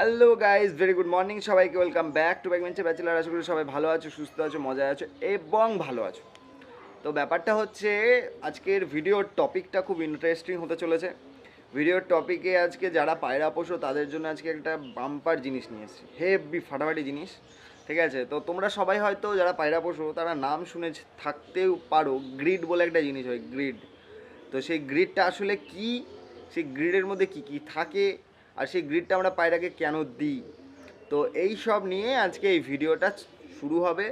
Hello guys very good morning সবাইকে welcome back to back bencher bachelor আশা করি সবাই ভালো আছো, সুস্থ আছো, মজায় আছো এবং ভালো আছো। তো ব্যাপারটা হচ্ছে, আজকের ভিডিওর টপিকটা খুব ইন্টারেস্টিং হতে চলেছে। ভিডিওর টপিকে আজকে যারা পায়রা পোষো তাদের জন্য আজকে একটা বাম্পার জিনিস নিয়ে এসেছি। হেভি ফাটাফাটি জিনিস। ঠিক আছে? তো তোমরা সবাই হয়তো যারা পায়রা পোষো তারা নাম শুনে থাকতেও পারো। গ্রিড বলে একটা জিনিস হয় গ্রিড তো সেই গ্রিডটা আসলে কি? সেই গ্রিডের মধ্যে কি কি থাকে? আর সেই গ্রিডটা আমরা পায়রাকে কেন দিই? তো এই সব নিয়ে আজকে এই ভিডিওটা শুরু হবে।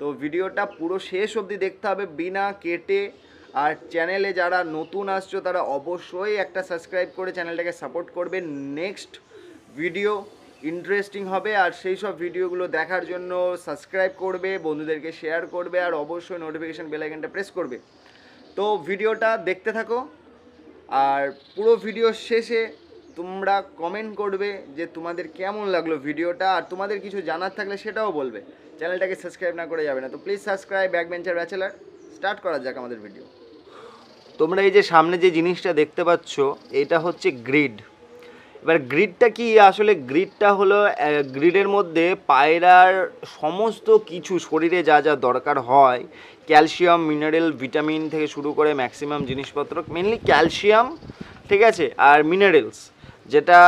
তো ভিডিওটা পুরো শেষ অবধি দেখতে হবে বিনা কেটে। আর চ্যানেলে যারা নতুন আসছো, তারা অবশ্যই একটা সাবস্ক্রাইব করে চ্যানেলটাকে সাপোর্ট করবে। নেক্সট ভিডিও ইন্টারেস্টিং হবে। আর সেই সব ভিডিওগুলো দেখার জন্য সাবস্ক্রাইব করবে, বন্ধুদেরকে শেয়ার করবে, আর অবশ্যই নোটিফিকেশান বেলাইকনটা প্রেস করবে। তো ভিডিওটা দেখতে থাকো। আর পুরো ভিডিও শেষে তোমরা কমেন্ট করবে যে তোমাদের কেমন লাগল ভিডিওটা আর তোমাদের কিছু জানার থাকলে সেটাও বলবে। চ্যানেলটাকে সাবস্ক্রাইব না করে যাবে না। তো please subscribe back bencher bachelor start করা যাক আমাদের ভিডিও তোমরা এই যে সামনে যে জিনিসটা দেখতে পাচ্ছ, এটা হচ্ছে গ্রিড এবার গ্রিডটা কি? আসলে গ্রিডটা হলো গ্রিডের মধ্যে পায়রার সমস্ত কিছু শরীরে যা যা দরকার হয় ক্যালসিয়াম মিনারেল ভিটামিন থেকে শুরু করে ম্যাক্সিমাম জিনিসপত্র মেনলি ক্যালসিয়াম ঠিক আছে? আর মিনারেলস যেটা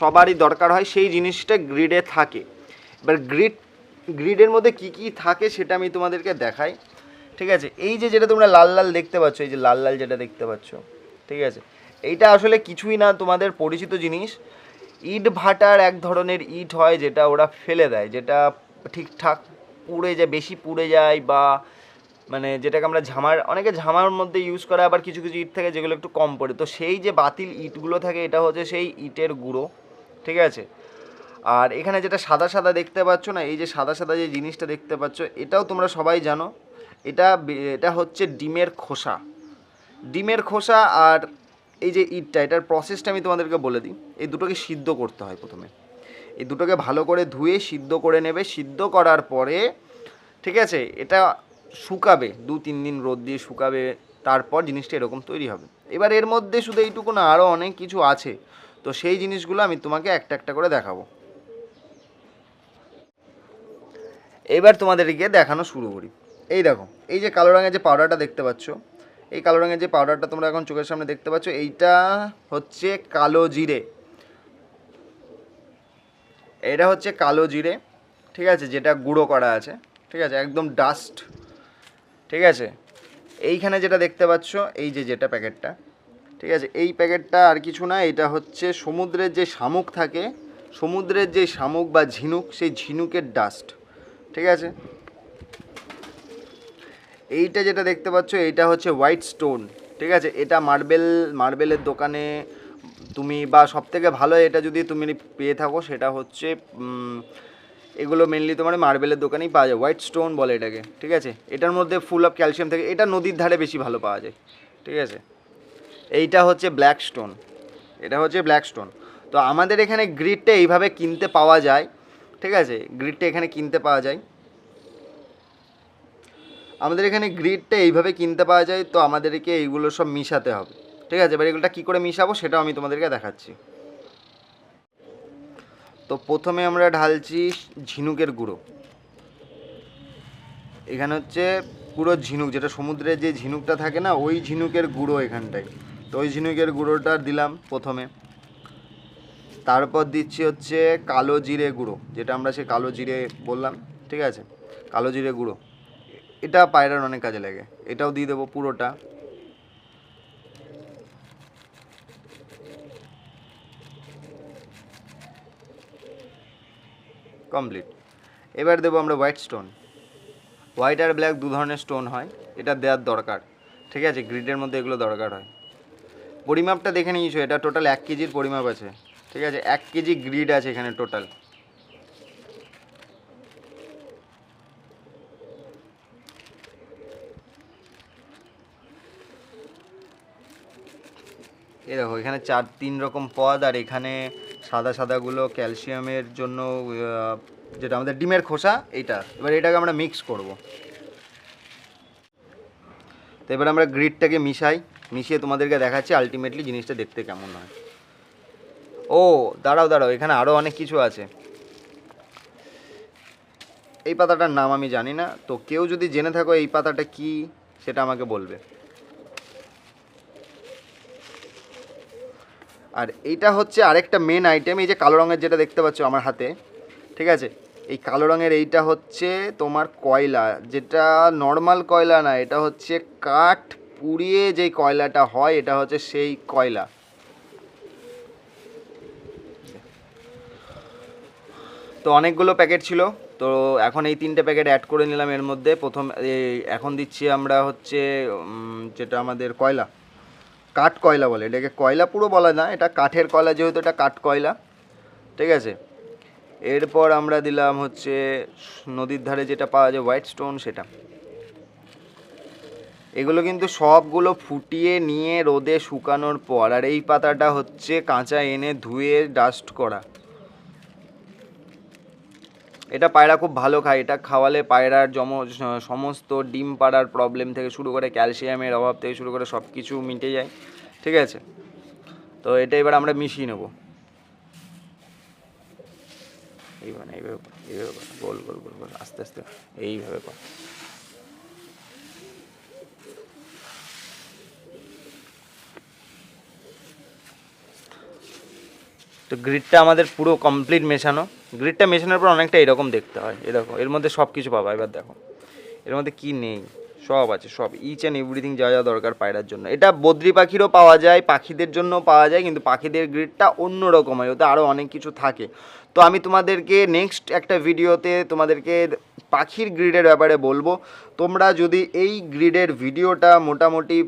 সবারই দরকার হয়, সেই জিনিসটা গ্রিডে থাকে। এবার গ্রিড গ্রিডের মধ্যে কি কি থাকে সেটা আমি তোমাদেরকে দেখাই। ঠিক আছে? এই যে যেটা তোমরা লাল লাল দেখতে পাচ্ছ, এই যে লাল লাল যেটা দেখতে পাচ্ছ, ঠিক আছে? এইটা আসলে কিছুই না, তোমাদের পরিচিত জিনিস। ইট ভাটার এক ধরনের ইট হয়, যেটা ওরা ফেলে দেয়, যেটা ঠিকঠাক পুড়ে যায়, বেশি পুড়ে যায় বা মানে যেটাকে আমরা ঝামার, অনেকে ঝামার মধ্যে ইউজ করে, আবার কিছু কিছু ইট থাকে যেগুলো একটু কম পড়ে। তো সেই যে বাতিল ইটগুলো থাকে, এটা হচ্ছে সেই ইটের গুঁড়ো, ঠিক আছে? আর এখানে যেটা সাদা সাদা দেখতে পাচ্ছ না, এই যে সাদা সাদা যে জিনিসটা দেখতে পাচ্ছ, এটাও তোমরা সবাই জানো। এটা এটা হচ্ছে ডিমের খোসা। ডিমের খোসা আর এই যে ইটটা, এটার প্রসেসটা আমি তোমাদেরকে বলে দিই। এই দুটোকে সিদ্ধ করতে হয় প্রথমে। এই দুটোকে ভালো করে ধুয়ে সিদ্ধ করে নেবে। সিদ্ধ করার পরে, ঠিক আছে, এটা শুকাবে, দু, তিন দিন রোদ দিয়ে শুকাবে, তারপর জিনিসটা এরকম তৈরি হবে। এবার এর মধ্যে শুধু এইটুকু না আরও অনেক কিছু আছে। তো সেই জিনিসগুলো আমি তোমাকে একটা একটা করে দেখাবো। এবার তোমাদেরকে দেখানো শুরু করি। এই দেখো, এই যে কালো রঙের যে পাউডারটা দেখতে পাচ্ছ, এই কালো রঙের যে পাউডারটা তোমরা এখন চোখের সামনে দেখতে পাচ্ছ, এইটা হচ্ছে কালো জিরে। এটা হচ্ছে কালো জিরে, ঠিক আছে, যেটা গুঁড়ো করা আছে, ঠিক আছে, একদম ডাস্ট ঠিক আছে? এইখানে যেটা দেখতে পাচ্ছ, এই যে যেটা প্যাকেটটা, ঠিক আছে? এই প্যাকেটটা আর কিছু না, এটা হচ্ছে সমুদ্রের যে শামুক থাকে, সমুদ্রের যে শামুক বা ঝিনুক, সেই ঝিনুকের ডাস্ট ঠিক আছে? এইটা যেটা দেখতে পাচ্ছ, এইটা হচ্ছে হোয়াইট স্টোন ঠিক আছে? এটা মার্বেল মার্বেলের দোকানে তুমি বা সব থেকে ভালো এটা যদি তুমি পেয়ে থাকো, সেটা হচ্ছে এগুলো মেনলি তোমার মার্বেলের দোকানেই পাওয়া যায় হোয়াইট স্টোন বলে এটাকে, ঠিক আছে? এটার মধ্যে ফুল অফ ক্যালসিয়াম থাকে, এটা নদীর ধারে বেশি ভালো পাওয়া যায়, ঠিক আছে? এইটা হচ্ছে ব্ল্যাক স্টোন এটা হচ্ছে ব্ল্যাক স্টোন তো আমাদের এখানে গ্রিডটা এইভাবে কিনতে পাওয়া যায়, ঠিক আছে? গ্রিডটা এখানে কিনতে পাওয়া যায়। আমাদের এখানে গ্রিডটা এইভাবে কিনতে পাওয়া যায়, তো আমাদেরকে এইগুলো সব মিশাতে হবে, ঠিক আছে? এবার এগুলোটা কী করে মিশাবো সেটাও আমি তোমাদেরকে দেখাচ্ছি। তো প্রথমে আমরা ঢালছি ঝিনুকের গুঁড়ো। এখানে হচ্ছে পুরো ঝিনুক, যেটা সমুদ্রে যে ঝিনুকটা থাকে না, ওই ঝিনুকের গুঁড়ো এখানটায়। তো ওই ঝিনুকের গুঁড়োটা দিলাম প্রথমে। তারপর দিচ্ছি হচ্ছে কালো জিরে গুঁড়ো, যেটা আমরা সে কালো জিরে বললাম, ঠিক আছে? কালো জিরে গুঁড়ো। এটা পায়রার অনেক কাজে লাগে। এটাও দিয়ে দেবো পুরোটা। কমপ্লিট এবার দেবো আমরা হোয়াইট স্টোন হোয়াইট আর ব্ল্যাক দু ধরনের স্টোন হয়, এটা দেওয়ার দরকার। ঠিক আছে? গ্রিডের মধ্যে এগুলো দরকার হয়। পরিমাপটা দেখে নিয়েছো, এটা টোটাল এক কেজির পরিমাপ আছে। ঠিক আছে? এক কেজি গ্রিড আছে এখানে টোটাল এই দেখো, এখানে চার, তিন রকম পদ আর এখানে সাদা সাদাগুলো ক্যালসিয়ামের জন্য যেটা আমাদের ডিমের খোসা, এইটা। এবার এটাকে আমরা মিক্স করব। তো এবার আমরা গ্রিডটাকে মিশাই। মিশিয়ে তোমাদেরকে দেখাচ্ছি আলটিমেটলি জিনিসটা দেখতে কেমন হয়। ও, দাঁড়াও দাঁড়াও, এখানে আরও অনেক কিছু আছে। এই পাতাটার নাম আমি জানি না। তো কেউ যদি জেনে থাকো এই পাতাটা কি, সেটা আমাকে বলবে। আর এইটা হচ্ছে আরেকটা মেন আইটেম এই যে কালো রঙের যেটা দেখতে পাচ্ছ আমার হাতে, ঠিক আছে? এই কালো রঙের এইটা হচ্ছে তোমার কয়লা, যেটা নর্মাল কয়লা না, এটা হচ্ছে কাঠ পুড়িয়ে যেই কয়লাটা হয়, এটা হচ্ছে সেই কয়লা। তো অনেকগুলো প্যাকেট ছিল, তো এখন এই তিনটে প্যাকেট অ্যাড করে নিলাম এর মধ্যে। প্রথম এখন দিচ্ছি আমরা হচ্ছে যেটা আমাদের কয়লা। কাঠ কয়লা বলে। এটাকে কয়লা পুরো বলা না, এটা কাঠের কয়লা, যেহেতু এটা কাঠ কয়লা। ঠিক আছে? এরপর আমরা দিলাম হচ্ছে নদীর ধারে যেটা পাওয়া যায় হোয়াইট স্টোন, সেটা। এগুলো কিন্তু সবগুলো ফুটিয়ে নিয়ে রোদে শুকানোর পর, আর এই পাতাটা হচ্ছে কাঁচা এনে ধুয়ে ডাস্ট করা। এটা পায়রা খুব ভালো খায়। এটা খাওয়ালে পায়রার জম সমস্ত ডিম পাড়ার প্রবলেম থেকে শুরু করে ক্যালসিয়ামের অভাব থেকে শুরু করে সব কিছু মিটে যায়। ঠিক আছে? তো এটা এবার আমরা মিশিয়ে নেব। এইভাবে এইভাবে এইভাবে গোল গোল গোল গোল, আস্তে আস্তে এইভাবে কর। তো গ্রিডটা আমাদের পুরো কমপ্লিট মেশানো। গ্রিডটা মেশানোর পর অনেকটা এরকম দেখতে হয়। এরকম এর মধ্যে সব কিছু পাবা। এবার দেখো, এর মধ্যে কি নেই? সব আছে, সব। ইচ অ্যান্ড এভরিথিং যা যা দরকার পায়রার জন্য। এটা বদ্রি পাখিরও পাওয়া যায়, পাখিদের জন্য পাওয়া যায়, কিন্তু পাখিদের গ্রিডটা অন্য রকম হয়। ওতে আরও অনেক কিছু থাকে। তো আমি তোমাদেরকে নেক্সট একটা ভিডিওতে তোমাদেরকে পাখির গ্রিডের ব্যাপারে বলব। তোমরা যদি এই গ্রিডের ভিডিওটা মোটামুটি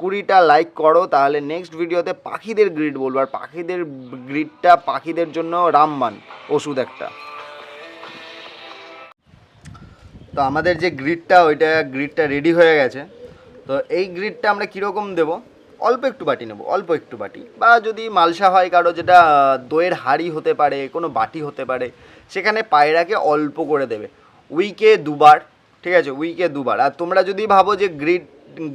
কুড়িটা লাইক করো, তাহলে নেক্সট ভিডিওতে পাখিদের গ্রিড বলব। আর পাখিদের গ্রিডটা পাখিদের জন্য রামবান, ওষুধ একটা। তো আমাদের যে গ্রিডটা ওইটা গ্রিডটা রেডি হয়ে গেছে। তো এই গ্রিডটা আমরা কীরকম দেবো? অল্প একটু বাটি নেব, অল্প একটু বাটি। বা যদি মালসা হয় কারও, যেটা দইয়ের হাঁড়ি হতে পারে, কোনো বাটি হতে পারে, সেখানে পায়রাকে অল্প করে দেবে। উইকে দুবার, ঠিক আছে? উইকে দুবার। আর তোমরা যদি ভাবো যে গ্রিড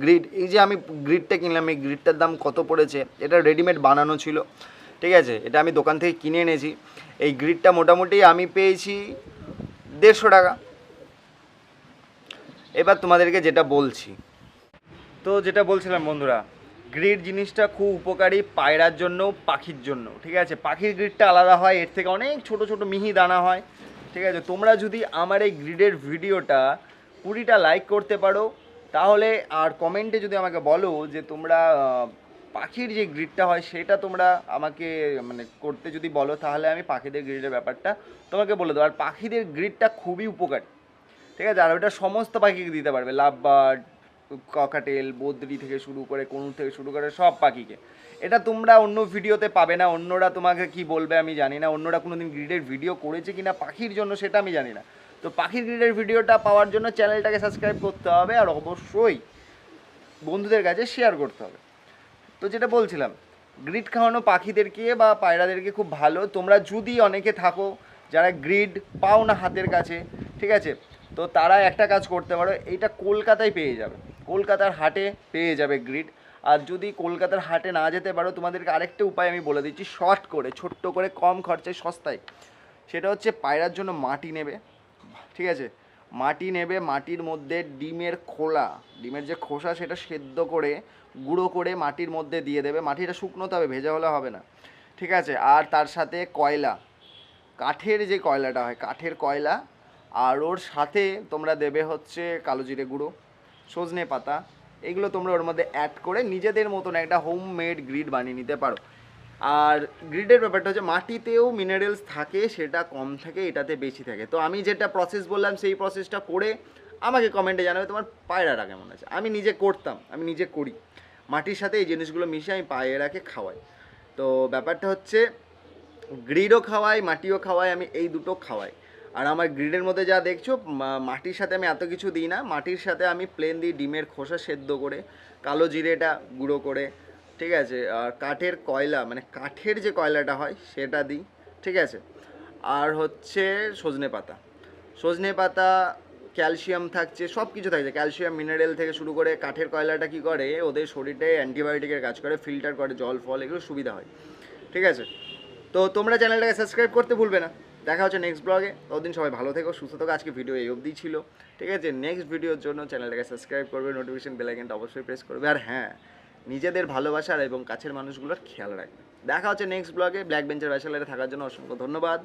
গ্রিড এই যে আমি গ্রিডটা কিনলাম, এই গ্রিডটার দাম কত পড়েছে? এটা রেডিমেড বানানো ছিল। ঠিক আছে? এটা আমি দোকান থেকে কিনে এনেছি। এই গ্রিডটা মোটামুটি আমি পেয়েছি দেড়শো টাকা। এবার তোমাদেরকে যেটা বলছি। তো যেটা বলছিলাম বন্ধুরা গ্রিড জিনিসটা খুব উপকারী পায়রার জন্য পাখির জন্য। ঠিক আছে? পাখির গ্রিডটা আলাদা হয়, এর থেকে অনেক ছোট ছোট মিহি দানা হয়। ঠিক আছে? তোমরা যদি আমার এই গ্রিডের ভিডিওটা কুড়িটা লাইক করতে পারো তাহলে আর কমেন্টে যদি আমাকে বলো যে তোমরা পাখির যে গ্রিডটা হয় সেটা তোমরা আমাকে মানে করতে যদি বলো, তাহলে আমি পাখিদের গ্রিডের ব্যাপারটা তোমাকে বলে দেবো। আর পাখিদের গ্রিডটা খুবই উপকারী। ঠিক আছে? আর ওটা সমস্ত পাখিকে দিতে পারবে। লাভ বার্ড ককাটেল, বদ্রি থেকে শুরু করে, কোনুর থেকে শুরু করে সব পাখিকে। এটা তোমরা অন্য ভিডিওতে পাবে না। অন্যরা তোমাকে কি বলবে আমি জানি না। অন্যরা কোনোদিন গ্রিডের ভিডিও করেছে কিনা, পাখির জন্য সেটা আমি জানি না। তো পাখির গ্রিডের ভিডিওটা পাওয়ার জন্য চ্যানেলটাকে সাবস্ক্রাইব করতে হবে আর অবশ্যই বন্ধুদের কাছে শেয়ার করতে হবে। তো যেটা বলছিলাম গ্রিড খাওয়ানো পাখিদেরকে বা পায়রাদেরকে খুব ভালো। তোমরা যদি অনেকে থাকো যারা গ্রিড পাও না হাতের কাছে, ঠিক আছে? তো তারা একটা কাজ করতে পারো এইটা কলকাতায় পেয়ে যাবে। কলকাতার হাটে পেয়ে যাবে গ্রিড আর যদি কলকাতার হাটে না যেতে পারো, তোমাদেরকে আরেকটা উপায় আমি বলে দিচ্ছি শর্ট করে, ছোট্ট করে, কম খরচায়, সস্তায়। সেটা হচ্ছে পায়রার জন্য মাটি নেবে। ঠিক আছে? মাটি নেবে, মাটির মধ্যে ডিমের খোলা, ডিমের যে খোসা সেটা সেদ্ধ করে, গুঁড়ো করে মাটির মধ্যে দিয়ে দেবে। মাটিটা শুকনোতে হবে, ভেজা হলে হবে না। ঠিক আছে? আর তার সাথে কয়লা। কাঠের যে কয়লাটা হয়, কাঠের কয়লা, আর ওর সাথে তোমরা দেবে হচ্ছে কালো জিরে গুঁড়ো, সজনে পাতা। এগুলো তোমরা ওর মধ্যে অ্যাড করে নিজেদের মতন একটা হোম মেড গ্রিড বানিয়ে নিতে পারো। আর গ্রিডের ব্যাপারটা হচ্ছে মাটিতেও মিনারেলস থাকে, সেটা কম থাকে, এটাতে বেশি থাকে। তো আমি যেটা প্রসেস বললাম, সেই প্রসেসটা করে আমাকে কমেন্টে জানাবে তোমার পায়রাটা কেমন আছে আমি নিজে করতাম, আমি নিজে করি। মাটির সাথে এই জিনিসগুলো মিশিয়ে আমি পায়রাকে খাওয়াই। তো ব্যাপারটা হচ্ছে গ্রিডও খাওয়াই, মাটিও খাওয়াই, আমি এই দুটো খাওয়াই। আর আমার গ্রিডের মধ্যে যা দেখছ মাটির সাথে আমি এত কিছু দিই না। মাটির সাথে আমি প্লেন দিই ডিমের খোসা সেদ্ধ করে, কালো জিরেটা গুঁড়ো করে ঠিক আছে? আর কাঠের কয়লা মানে কাঠের যে কয়লাটা হয়, সেটা দিই, ঠিক আছে? আর হচ্ছে সজনে পাতা। সজনে পাতা, ক্যালসিয়াম থাকছে সব কিছু থাকছে। ক্যালসিয়াম, মিনারেল থেকে শুরু করে কাঠের কয়লাটা কি করে? ওদের শরীরে অ্যান্টিবায়োটিকের কাজ করে, ফিল্টার করে, জল, ফল, এগুলো সুবিধা হয়। ঠিক আছে? তো তোমরা চ্যানেলটাকে সাবস্ক্রাইব করতে ভুলবে না। দেখা হচ্ছে নেক্সট ব্লগে ততদিন সবাই ভালো থেকো, সুস্থ থাকো। আজকে ভিডিও এই অবধি ছিল। ঠিক আছে? নেক্সট ভিডিওর জন্য চ্যানেলটাকে সাবস্ক্রাইব করবে নোটিফিকেশন বেলাইকেনটা অবশ্যই প্রেস করবে। আর হ্যাঁ নিজেদের ভালোবাসার এবং কাছের মানুষগুলোর খেয়াল রাখবেন দেখা হচ্ছে নেক্সট ব্লগে ব্ল্যাক বেঞ্চের ব্যাচেলারে থাকার জন্য অসংখ্য ধন্যবাদ।